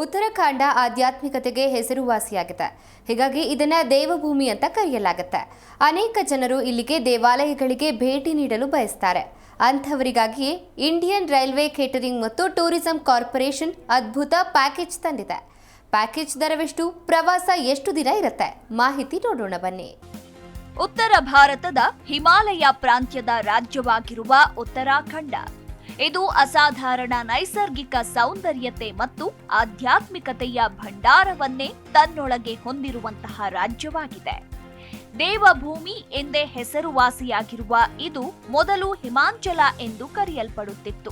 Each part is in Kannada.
ಉತ್ತರಾಖಂಡ ಆಧ್ಯಾತ್ಮಿಕತೆಗೆ ಹೆಸರುವಾಸಿಯಾಗಿದೆ. ಹೀಗಾಗಿ ಇದನ್ನ ದೇವಭೂಮಿ ಅಂತ ಕರೆಯಲಾಗುತ್ತೆ. ಅನೇಕ ಜನರು ಇಲ್ಲಿಗೆ ದೇವಾಲಯಗಳಿಗೆ ಭೇಟಿ ನೀಡಲು ಬಯಸ್ತಾರೆ. ಅಂಥವರಿಗಾಗಿಯೇ ಇಂಡಿಯನ್ ರೈಲ್ವೆ ಕೇಟರಿಂಗ್ ಮತ್ತು ಟೂರಿಸಂ ಕಾರ್ಪೊರೇಷನ್ ಅದ್ಭುತ ಪ್ಯಾಕೇಜ್ ತಂದಿದೆ. ಪ್ಯಾಕೇಜ್ ದರವೆಷ್ಟು, ಪ್ರವಾಸ ಎಷ್ಟು ದಿನ ಇರುತ್ತೆ? ಮಾಹಿತಿ ನೋಡೋಣ ಬನ್ನಿ. ಉತ್ತರ ಭಾರತದ ಹಿಮಾಲಯ ಪ್ರಾಂತ್ಯದ ರಾಜ್ಯವಾಗಿರುವ ಉತ್ತರಾಖಂಡ. ಇದು ಅಸಾಧಾರಣ ನೈಸರ್ಗಿಕ ಸೌಂದರ್ಯತೆ ಮತ್ತು ಆಧ್ಯಾತ್ಮಿಕತೆಯ ಭಂಡಾರವನ್ನೇ ತನ್ನೊಳಗೆ ಹೊಂದಿರುವಂತಹ ರಾಜ್ಯವಾಗಿದೆ. ದೇವಭೂಮಿ ಎಂದೇ ಹೆಸರುವಾಸಿಯಾಗಿರುವ ಇದು ಮೊದಲು ಹಿಮಾಂಚಲ ಎಂದು ಕರೆಯಲ್ಪಡುತ್ತಿತ್ತು.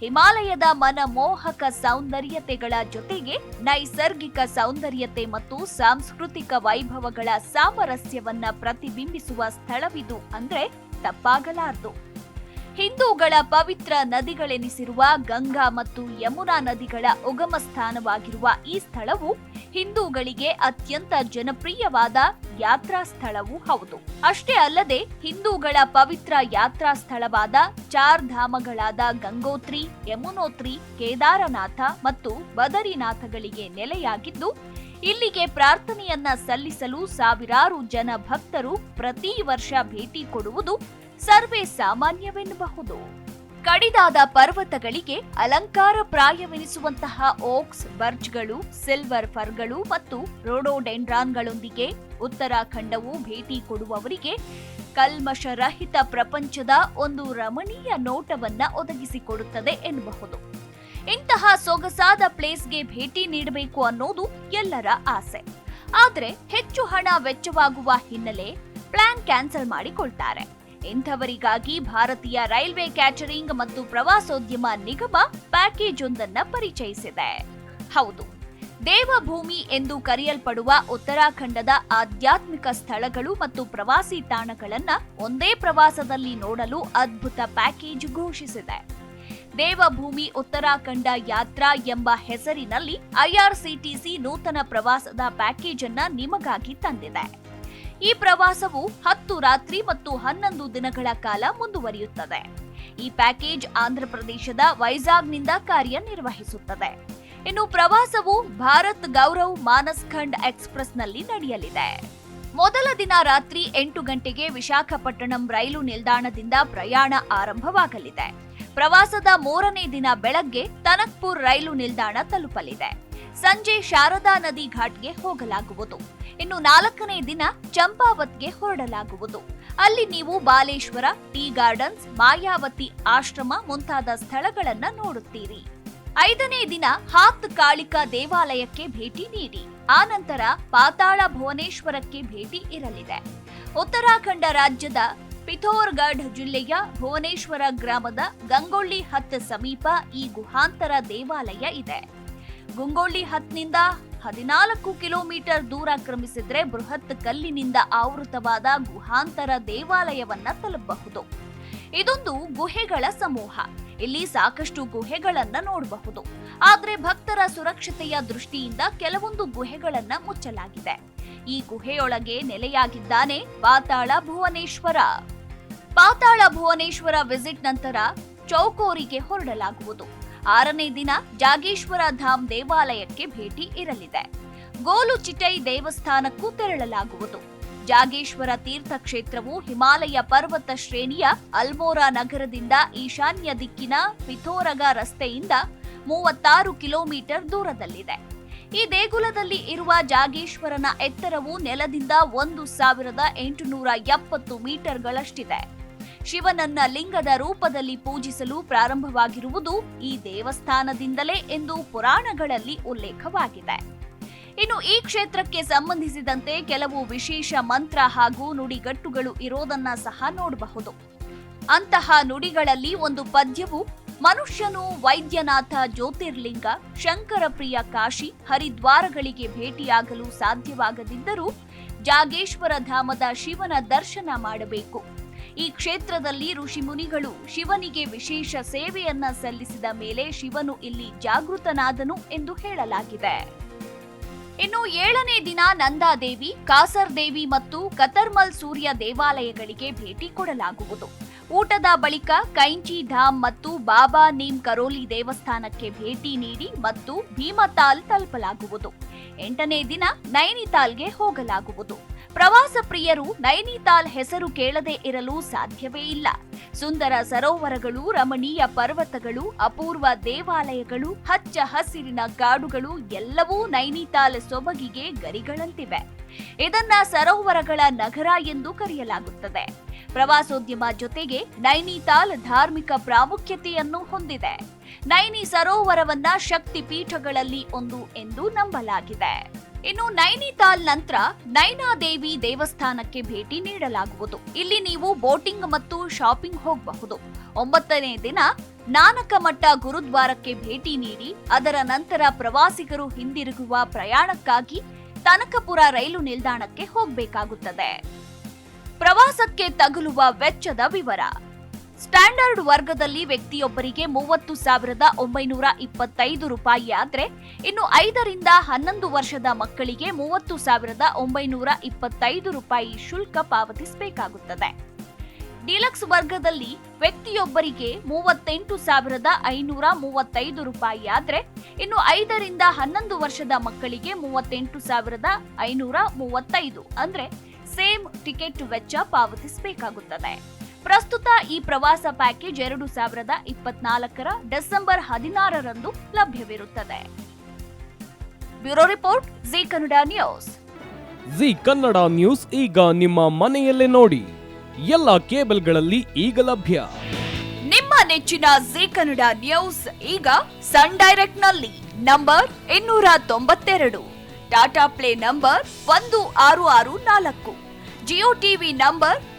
ಹಿಮಾಲಯದ ಮನಮೋಹಕ ಸೌಂದರ್ಯತೆಗಳ ಜೊತೆಗೆ ನೈಸರ್ಗಿಕ ಸೌಂದರ್ಯತೆ ಮತ್ತು ಸಾಂಸ್ಕೃತಿಕ ವೈಭವಗಳ ಸಾಮರಸ್ಯವನ್ನ ಪ್ರತಿಬಿಂಬಿಸುವ ಸ್ಥಳವಿದು ಅಂದ್ರೆ ತಪ್ಪಾಗಲಾರದು. ಹಿಂದೂಗಳ ಪವಿತ್ರ ನದಿಗಳೆನಿಸಿರುವ ಗಂಗಾ ಮತ್ತು ಯಮುನಾ ನದಿಗಳ ಉಗಮ ಸ್ಥಾನವಾಗಿರುವ ಈ ಸ್ಥಳವು ಹಿಂದೂಗಳಿಗೆ ಅತ್ಯಂತ ಜನಪ್ರಿಯವಾದ ಯಾತ್ರಾ ಸ್ಥಳವೂ ಹೌದು. ಅಷ್ಟೇ ಅಲ್ಲದೆ ಹಿಂದೂಗಳ ಪವಿತ್ರ ಯಾತ್ರಾ ಸ್ಥಳವಾದ ಚಾರ್ ಧಾಮಗಳಾದ ಗಂಗೋತ್ರಿ, ಯಮುನೋತ್ರಿ, ಕೇದಾರನಾಥ ಮತ್ತು ಬದರಿನಾಥಗಳಿಗೆ ನೆಲೆಯಾಗಿದ್ದು, ಇಲ್ಲಿಗೆ ಪ್ರಾರ್ಥನೆಯನ್ನ ಸಲ್ಲಿಸಲು ಸಾವಿರಾರು ಜನ ಭಕ್ತರು ಪ್ರತಿ ವರ್ಷ ಭೇಟಿ ಕೊಡುವುದು ಸರ್ವೇ ಸಾಮಾನ್ಯವೆನ್ನಬಹುದು. ಕಡಿದಾದ ಪರ್ವತಗಳಿಗೆ ಅಲಂಕಾರ ಪ್ರಾಯವೆನಿಸುವಂತಹ ಓಕ್ಸ್, ಬರ್ಜ್ಗಳು, ಸಿಲ್ವರ್ ಫರ್ಗಳು ಮತ್ತು ರೋಡೋಡೆಂಡ್ರಾನ್ಗಳೊಂದಿಗೆ ಉತ್ತರಾಖಂಡವು ಭೇಟಿ ಕೊಡುವವರಿಗೆ ಕಲ್ಮಶರಹಿತ ಪ್ರಪಂಚದ ಒಂದು ರಮಣೀಯ ನೋಟವನ್ನ ಒದಗಿಸಿಕೊಡುತ್ತದೆ ಎನ್ನಬಹುದು. ಇಂತಹ ಸೊಗಸಾದ ಪ್ಲೇಸ್ಗೆ ಭೇಟಿ ನೀಡಬೇಕು ಅನ್ನೋದು ಎಲ್ಲರ ಆಸೆ. ಆದರೆ ಹೆಚ್ಚು ಹಣ ವೆಚ್ಚವಾಗುವ ಹಿನ್ನೆಲೆ ಪ್ಲಾನ್ ಕ್ಯಾನ್ಸಲ್ ಮಾಡಿಕೊಳ್ತಾರೆ. ಇಂಥವರಿಗಾಗಿ ಭಾರತೀಯ ರೈಲ್ವೆ ಕ್ಯಾಟರಿಂಗ್ ಮತ್ತು ಪ್ರವಾಸೋದ್ಯಮ ನಿಗಮ ಪ್ಯಾಕೇಜ್ ಒಂದನ್ನ ಪರಿಚಯಿಸಿದೆ. ಹೌದು, ದೇವಭೂಮಿ ಎಂದು ಕರೆಯಲ್ಪಡುವ ಉತ್ತರಾಖಂಡದ ಆಧ್ಯಾತ್ಮಿಕ ಸ್ಥಳಗಳು ಮತ್ತು ಪ್ರವಾಸಿ ತಾಣಗಳನ್ನ ಒಂದೇ ಪ್ರವಾಸದಲ್ಲಿ ನೋಡಲು ಅದ್ಭುತ ಪ್ಯಾಕೇಜ್ ಘೋಷಿಸಿದೆ. ದೇವಭೂಮಿ ಉತ್ತರಾಖಂಡ ಯಾತ್ರಾ ಎಂಬ ಹೆಸರಿನಲ್ಲಿ ಐಆರ್ಸಿಟಿಸಿ ನೂತನ ಪ್ರವಾಸದ ಪ್ಯಾಕೇಜ್ ಅನ್ನ ನಿಮಗಾಗಿ ತಂದಿದೆ. ಈ ಪ್ರವಾಸವು ಹತ್ತು ರಾತ್ರಿ ಮತ್ತು ಹನ್ನೊಂದು ದಿನಗಳ ಕಾಲ ಮುಂದುವರಿಯುತ್ತದೆ. ಈ ಪ್ಯಾಕೇಜ್ ಆಂಧ್ರಪ್ರದೇಶದ ವೈಜಾಗ್ನಿಂದ ಕಾರ್ಯನಿರ್ವಹಿಸುತ್ತದೆ. ಇನ್ನು ಪ್ರವಾಸವು ಭಾರತ್ ಗೌರವ್ ಮಾನಸ್ಖಂಡ್ ಎಕ್ಸ್ಪ್ರೆಸ್ನಲ್ಲಿ ನಡೆಯಲಿದೆ. ಮೊದಲ ದಿನ ರಾತ್ರಿ ಎಂಟು ಗಂಟೆಗೆ ವಿಶಾಖಪಟ್ಟಣಂ ರೈಲು ನಿಲ್ದಾಣದಿಂದ ಪ್ರಯಾಣ ಆರಂಭವಾಗಲಿದೆ. ಪ್ರವಾಸದ ಮೂರನೇ ದಿನ ಬೆಳಗ್ಗೆ ತನಕ್ಪುರ್ ರೈಲು ನಿಲ್ದಾಣ ತಲುಪಲಿದೆ. ಸಂಜೆ ಶಾರದಾ ನದಿ ಘಾಟ್ಗೆ ಹೋಗಲಾಗುವುದು. ಇನ್ನು ನಾಲ್ಕನೇ ದಿನ ಚಂಪಾವತ್ಗೆ ಹೊರಡಲಾಗುವುದು. ಅಲ್ಲಿ ನೀವು ಬಾಲೇಶ್ವರ, ಟೀ ಗಾರ್ಡನ್ಸ್, ಮಾಯಾವತಿ ಆಶ್ರಮ ಮುಂತಾದ ಸ್ಥಳಗಳನ್ನ ನೋಡುತ್ತೀರಿ. ಐದನೇ ದಿನ ಹಾತ್ ಕಾಳಿಕಾ ದೇವಾಲಯಕ್ಕೆ ಭೇಟಿ ನೀಡಿ. ಆನಂತರ ಪಾತಾಳ ಭುವನೇಶ್ವರಕ್ಕೆ ಭೇಟಿ ಇರಲಿದೆ. ಉತ್ತರಾಖಂಡ ರಾಜ್ಯದ ಪಿಥೋರ್ಗಢ್ ಜಿಲ್ಲೆಯ ಭುವನೇಶ್ವರ ಗ್ರಾಮದ ಗಂಗೊಳ್ಳಿ ಹತ್ ಸಮೀಪ ಈ ಗುಹಾಂತರ ದೇವಾಲಯ ಇದೆ. ಗುಂಗೊಳ್ಳಿ ಹತ್ನಿಂದ ಹದಿನಾಲ್ಕು ಕಿಲೋಮೀಟರ್ ದೂರ ಕ್ರಮಿಸಿದ್ರೆ ಬೃಹತ್ ಕಲ್ಲಿನಿಂದ ಆವೃತವಾದ ಗುಹಾಂತರ ದೇವಾಲಯವನ್ನ ತಲುಪಬಹುದು. ಇದೊಂದು ಗುಹೆಗಳ ಸಮೂಹ. ಇಲ್ಲಿ ಸಾಕಷ್ಟು ಗುಹೆಗಳನ್ನ ನೋಡಬಹುದು. ಆದ್ರೆ ಭಕ್ತರ ಸುರಕ್ಷತೆಯ ದೃಷ್ಟಿಯಿಂದ ಕೆಲವೊಂದು ಗುಹೆಗಳನ್ನ ಮುಚ್ಚಲಾಗಿದೆ. ಈ ಗುಹೆಯೊಳಗೆ ನೆಲೆಯಾಗಿದ್ದಾನೆ ಪಾತಾಳ ಭುವನೇಶ್ವರ. ಪಾತಾಳ ಭುವನೇಶ್ವರ ವಿಸಿಟ್ ನಂತರ ಚೌಕೋರಿಗೆ ಹೊರಡಲಾಗುವುದು. ಆರನೇ ದಿನ ಜಾಗೇಶ್ವರ ಧಾಮ್ ದೇವಾಲಯಕ್ಕೆ ಭೇಟಿ ಇರಲಿದೆ. ಗೋಲು ಚಿಟೈ ದೇವಸ್ಥಾನಕ್ಕೂ ತೆರಳಲಾಗುವುದು. ಜಾಗೇಶ್ವರ ತೀರ್ಥಕ್ಷೇತ್ರವು ಹಿಮಾಲಯ ಪರ್ವತ ಶ್ರೇಣಿಯ ಅಲ್ಮೋರಾ ನಗರದಿಂದ ಈಶಾನ್ಯ ದಿಕ್ಕಿನ ಪಿಥೋರಗ ರಸ್ತೆಯಿಂದ ಮೂವತ್ತಾರು ಕಿಲೋಮೀಟರ್ ದೂರದಲ್ಲಿದೆ. ಈ ದೇಗುಲದಲ್ಲಿ ಇರುವ ಜಾಗೇಶ್ವರನ ಎತ್ತರವು ನೆಲದಿಂದ ಒಂದು ಸಾವಿರದ ಎಂಟುನೂರ ಎಪ್ಪತ್ತು ಮೀಟರ್ಗಳಷ್ಟಿದೆ. ಶಿವನನ್ನ ಲಿಂಗದ ರೂಪದಲ್ಲಿ ಪೂಜಿಸಲು ಪ್ರಾರಂಭವಾಗಿರುವುದು ಈ ದೇವಸ್ಥಾನದಿಂದಲೇ ಎಂದು ಪುರಾಣಗಳಲ್ಲಿ ಉಲ್ಲೇಖವಾಗಿದೆ. ಇನ್ನು ಈ ಕ್ಷೇತ್ರಕ್ಕೆ ಸಂಬಂಧಿಸಿದಂತೆ ಕೆಲವು ವಿಶೇಷ ಮಂತ್ರ ಹಾಗೂ ನುಡಿಗಟ್ಟುಗಳು ಇರೋದನ್ನ ಸಹ ನೋಡಬಹುದು. ಅಂತಹ ನುಡಿಗಳಲ್ಲಿ ಒಂದು ಪದ್ಯವು ಮನುಷ್ಯನು ವೈದ್ಯನಾಥ ಜ್ಯೋತಿರ್ಲಿಂಗ ಶಂಕರ ಪ್ರಿಯ ಕಾಶಿ, ಹರಿದ್ವಾರಗಳಿಗೆ ಭೇಟಿಯಾಗಲು ಸಾಧ್ಯವಾಗದಿದ್ದರೂ ಜಾಗೇಶ್ವರ ಧಾಮದ ಶಿವನ ದರ್ಶನ ಮಾಡಬೇಕು. ಈ ಕ್ಷೇತ್ರದಲ್ಲಿ ಋಷಿಮುನಿಗಳು ಶಿವನಿಗೆ ವಿಶೇಷ ಸೇವೆಯನ್ನ ಸಲ್ಲಿಸಿದ ಮೇಲೆ ಶಿವನು ಇಲ್ಲಿ ಜಾಗೃತನಾದನು ಎಂದು ಹೇಳಲಾಗಿದೆ. ಇನ್ನು ಏಳನೇ ದಿನ ನಂದಾದೇವಿ ಕಾಸರ್ ದೇವಿ ಮತ್ತು ಕತರ್ಮಲ್ ಸೂರ್ಯ ದೇವಾಲಯಗಳಿಗೆ ಭೇಟಿ ಕೊಡಲಾಗುವುದು. ಊಟದ ಬಳಿಕ ಕೈಂಚಿ ಧಾಮ್ ಮತ್ತು ಬಾಬಾ ನೀಮ್ ಕರೋಲಿ ದೇವಸ್ಥಾನಕ್ಕೆ ಭೇಟಿ ನೀಡಿ ಮತ್ತು ಭೀಮತಾಲ್ ತಲುಪಲಾಗುವುದು. ಎಂಟನೇ ದಿನ ನೈನಿತಾಲ್ಗೆ ಹೋಗಲಾಗುವುದು. ಪ್ರವಾಸ ಪ್ರಿಯರು ನೈನಿತಾಲ್ ಹೆಸರು ಕೇಳದೇ ಇರಲು ಸಾಧ್ಯವೇ ಇಲ್ಲ. ಸುಂದರ ಸರೋವರಗಳು, ರಮಣೀಯ ಪರ್ವತಗಳು, ಅಪೂರ್ವ ದೇವಾಲಯಗಳು, ಹಚ್ಚ ಹಸಿರಿನ ಕಾಡುಗಳು ಎಲ್ಲವೂ ನೈನಿತಾಲ್ ಸೊಬಗಿಗೆ ಗರಿಗಳಂತಿವೆ. ಇದನ್ನ ಸರೋವರಗಳ ನಗರ ಎಂದು ಕರೆಯಲಾಗುತ್ತದೆ. ಪ್ರವಾಸೋದ್ಯಮ ಜೊತೆಗೆ ನೈನಿತಾಲ್ ಧಾರ್ಮಿಕ ಪ್ರಾಮುಖ್ಯತೆಯನ್ನು ಹೊಂದಿದೆ. ನೈನಿ ಸರೋವರವನ್ನ ಶಕ್ತಿ ಪೀಠಗಳಲ್ಲಿ ಒಂದು ಎಂದು ನಂಬಲಾಗಿದೆ. ಇನ್ನು ನೈನಿತಾಲ್ ನಂತರ ನೈನಾದೇವಿ ದೇವಸ್ಥಾನಕ್ಕೆ ಭೇಟಿ ನೀಡಲಾಗುವುದು. ಇಲ್ಲಿ ನೀವು ಬೋಟಿಂಗ್ ಮತ್ತು ಶಾಪಿಂಗ್ ಹೋಗಬಹುದು. ಒಂಬತ್ತನೇ ದಿನ ನಾನಕಮಠ ಗುರುದ್ವಾರಕ್ಕೆ ಭೇಟಿ ನೀಡಿ, ಅದರ ನಂತರ ಪ್ರವಾಸಿಗರು ಹಿಂದಿರುಗುವ ಪ್ರಯಾಣಕ್ಕಾಗಿ ತನಕಪುರ ರೈಲು ನಿಲ್ದಾಣಕ್ಕೆ ಹೋಗಬೇಕಾಗುತ್ತದೆ. ಪ್ರವಾಸಕ್ಕೆ ತಗುಲುವ ವೆಚ್ಚದ ವಿವರ. ಸ್ಟ್ಯಾಂಡರ್ಡ್ ವರ್ಗದಲ್ಲಿ ವ್ಯಕ್ತಿಯೊಬ್ಬರಿಗೆ ಮೂವತ್ತು ಸಾವಿರದ ಒಂಬೈನೂರ ಇಪ್ಪತ್ತೈದು ರೂಪಾಯಿ ಆದರೆ, ಇನ್ನು ಐದರಿಂದ ಹನ್ನೊಂದು ವರ್ಷದ ಮಕ್ಕಳಿಗೆ ಮೂವತ್ತು ಸಾವಿರದ ಒಂಬೈನೂರ ಇಪ್ಪತ್ತೈದು ರೂಪಾಯಿ ಶುಲ್ಕ ಪಾವತಿಸಬೇಕಾಗುತ್ತದೆ. ಡಿಲಕ್ಸ್ ವರ್ಗದಲ್ಲಿ ವ್ಯಕ್ತಿಯೊಬ್ಬರಿಗೆ ಮೂವತ್ತೆಂಟು ಸಾವಿರದ ಐನೂರ ಮೂವತ್ತೈದು ರೂಪಾಯಿ ಆದರೆ, ಇನ್ನು ಐದರಿಂದ ಹನ್ನೊಂದು ವರ್ಷದ ಮಕ್ಕಳಿಗೆ ಮೂವತ್ತೆಂಟು ಸಾವಿರದ ಐನೂರ ಮೂವತ್ತೈದು ಅಂದರೆ, ಸೇಮ್ ಟಿಕೆಟ್ ವೆಚ್ಚ ಪಾವತಿಸಬೇಕಾಗುತ್ತದೆ. ಪ್ರಸ್ತುತ ಈ ಪ್ರವಾಸ ಪ್ಯಾಕೇಜ್ ಎರಡು ಸಾವಿರದ ಇಪ್ಪತ್ನಾಲ್ಕರ ಡಿಸೆಂಬರ್ ಹದಿನಾರರಂದು ಲಭ್ಯವಿರುತ್ತದೆ. Bureau report Zee Kannada news. Zee Kannada news ಈಗ ನಿಮ್ಮ ಮನೆಯಲ್ಲೇ ನೋಡಿ. ಎಲ್ಲ ಕೇಬಲ್ಗಳಲ್ಲಿ ಈಗ ಲಭ್ಯ. ನಿಮ್ಮ ನೆಚ್ಚಿನ ಜಿ ಕನ್ನಡ ನ್ಯೂಸ್ ಈಗ ಸನ್ ಡೈರೆಕ್ಟ್ನಲ್ಲಿ ನಂಬರ್ ಇನ್ನೂರ ತೊಂಬತ್ತೆರಡು ಟಾಟಾ ಪ್ಲೇ ನಂಬರ್ ಒಂದು ಆರು ಆರು ನಾಲ್ಕು ಜಿಯೋ ಟಿವಿ ನಂಬರ್